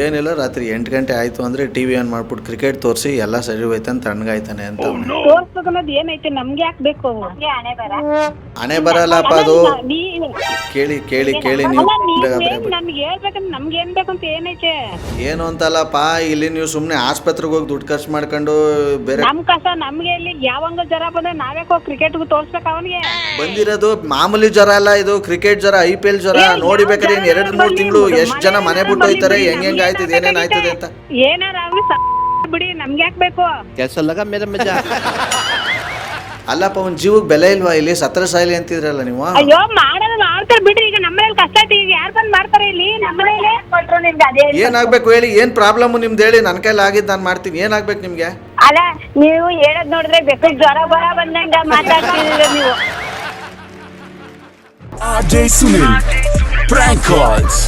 ಏನಿಲ್ಲ ರಾತ್ರಿ ಎಂಟು ಗಂಟೆ ಆಯಿತು ಅಂದ್ರೆ ಟಿವಿ ಆನ್ ಮಾಡ್ಬಿಟ್ಟು ಕ್ರಿಕೆಟ್ ತೋರಿಸಿ ಎಲ್ಲ ಸರಿ ಹೋಯ್ತು ಅಂತ ತಣ್ಣಗಾಯ್ತಾನೆ ಅಂತ. ಅನ್ನೋದು ಏನೈತೆ ನಮ್ಗೆ ಯಾಕೆ ಬೇಕು? ಹಣೆ ಬರಲ್ಲಪ್ಪ ಅದು. ಕೇಳಿ ಕೇಳಿ ಕೇಳಿ ನೀವು. ಅಲ್ಲ, ನೀವ್ ಬೇಗ ಬೇಗ ನಮ್ಗೆ ಹೇಳ್ಬೇಕಂತ ನಮ್ಗೆ ಏನ್ ಬೇಕಂತ ಏನೈತೆ ಏನು ಅಂತಲ್ಲಪ್ಪ ಇಲ್ಲಿ ನೀವು ಸುಮ್ಮನೆ ಆಸ್ಪತ್ರೆಗೆ ಹೋಗಿ ದುಡ್ಡು ಖರ್ಚು ಮಾಡ್ಕೊಂಡು ಬೇರೆ ನಮ್ ಕಸ ನಮ್ಗೆ ಇಲ್ಲಿ ಯಾವಂಗ ಜ್ವರ ಬಂದ್ರೆ ನಾವೇ ಹೋಗಿ ಕ್ರಿಕೆಟ್ಗೂ ತೋರ್ಸ್ಬೇಕು ಅವನಿಗೆ. ಬಂದಿರೋದು ಮಾಮೂಲಿ ಜ್ವರ ಅಲ್ಲ ಇದು ಕ್ರಿಕೆಟ್ ಜ್ವರ ಐ ಪಿ ಎಲ್ ಜ್ವರ. ನೋಡಿ ಬೇಕಾದ್ರೆ ಇನ್ನು ಎರಡು ಮೂರು ತಿಂಗಳು ಎಷ್ಟು ಜನ ಮನೆ ಬಿಟ್ಟು ಹೋಯ್ತಾರೆ ಹೆಂಗ್ ಹೆಂಗ್ ಆಯ್ತದೆ ಅಂತ? ಏನಾರ ಬಿಡಿ ನಮ್ಗೆ ಯಾಕೆ ಬೇಕು? ಕೆಲಸ ಲಗ ಮೇರೆ ಮಜ. ಅಲ್ಲಪ್ಪ ಅವ್ನ್ ಜೀವಕ್ ಬೆಲೆ ಇಲ್ವಾ ಇಲ್ಲಿ? ಸತ್ರ ಸಾಯಿಲಿ ಅಂತಿದ್ರಲ್ಲ ನೀವು? ಅಯ್ಯೋ ಮಾಡೋದು ಮಾಡ್ತಾರೆ ಬಿಡ್ರಿ ಈಗ ನಮ್ಮನೇಲಿ ಕಷ್ಟ ಐತಿ ಈಗ ಯಾರು ಬಂದ್ ಮಾಡ್ತಾರೆ ಇಲ್ಲಿ? ನಮ್ಮನೇಲೆ? ಕೊಟ್ರು ನಿಮ್ಗೆ ಅದೇ ಏನಾಗ್ಬೇಕು ಹೇಳಿ ಏನ್ ಪ್ರಾಬ್ಲಮ್ ನಿಮ್ದು ಹೇಳಿ? ನನ್ನ ಕೈಲಿ ಆಗಿದ್ದು ನಾನು ಮಾಡ್ತೀನಿ. ಏನಾಗ್ಬೇಕು ನಿಮಗೆ? ಅಲ್ಲ ನೀವು ಹೇಳೋದ್ ನೋಡಿದ್ರೆ ಬೇಕು ಜ್ವರ ಬರ ಬಂದಂಗ ಮಾತಾಡ್ತಿದ್ದೀರ ನೀವು. RJ Sunil. Prank calls